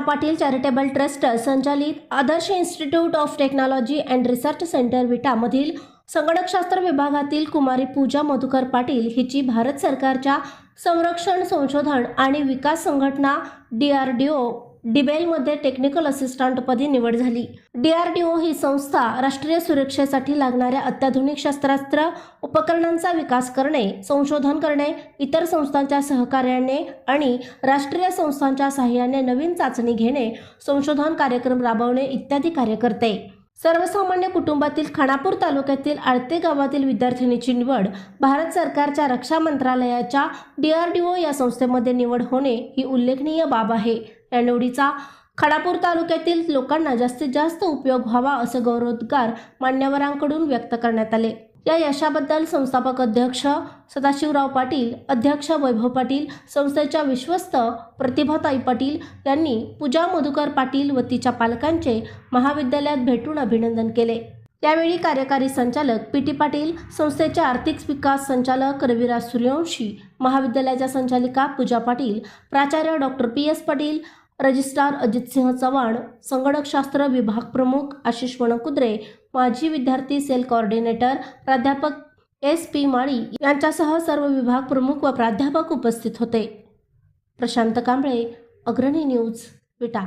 Patil charitable trust संचालित Adarsh institute of technology and research centre विटामधील संगणकशास्त्र विभागातील कुमारी पूजा मधुकर पाटील हिची भारत सरकारच्या संरक्षण संशोधन आणि विकास संघटना डी आर डी ओ डिबेलमध्ये टेक्निकल असिस्टंटपदी निवड झाली. डीआरडीओ ही संस्था राष्ट्रीय सुरक्षेसाठी लागणाऱ्या अत्याधुनिक शस्त्रास्त्र उपकरणांचा विकास करणे संशोधन करणे इतर संस्थांच्या सहकार्याने आणि राष्ट्रीय संस्थांच्या सहाय्याने नवीन चाचणी घेणे संशोधन कार्यक्रम राबवणे इत्यादी कार्य करते. सर्वसामान्य कुटुंबातील खानापूर तालुक्यातील आळते गावातील विद्यार्थिनीची निवड भारत सरकारच्या रक्षा मंत्रालयाच्या डीआरडीओ या संस्थेमध्ये निवड होणे ही उल्लेखनीय बाब आहे. या निवडीचा खानापूर तालुक्यातील लोकांना जास्तीत जास्त उपयोग व्हावा असे गौरवोद्गार मान्यवरांकडून व्यक्त करण्यात आले. या यशाबद्दल संस्थापक अध्यक्ष सदाशिवराव पाटील अध्यक्ष वैभव पाटील संस्थेच्या विश्वस्त प्रतिभाताई पाटील यांनी पूजा मधुकर पाटील व तिच्या पालकांचे महाविद्यालयात भेटून अभिनंदन केले. यावेळी कार्यकारी संचालक पी टी पाटील संस्थेचे आर्थिक विकास संचालक रविराज सूर्यवंशी महाविद्यालयाच्या संचालिका पूजा पाटील प्राचार्य doctor P S Patil registrar Ajitsinh Chavan संगणकशास्त्र विभाग प्रमुख आशिष वणकुद्रे माजी विद्यार्थी सेल कॉर्डिनेटर प्राध्यापक एस पी माळी यांच्यासह सर्व विभाग प्रमुख व प्राध्यापक उपस्थित होते. प्रशांत कांबळे अग्रणी न्यूज विटा.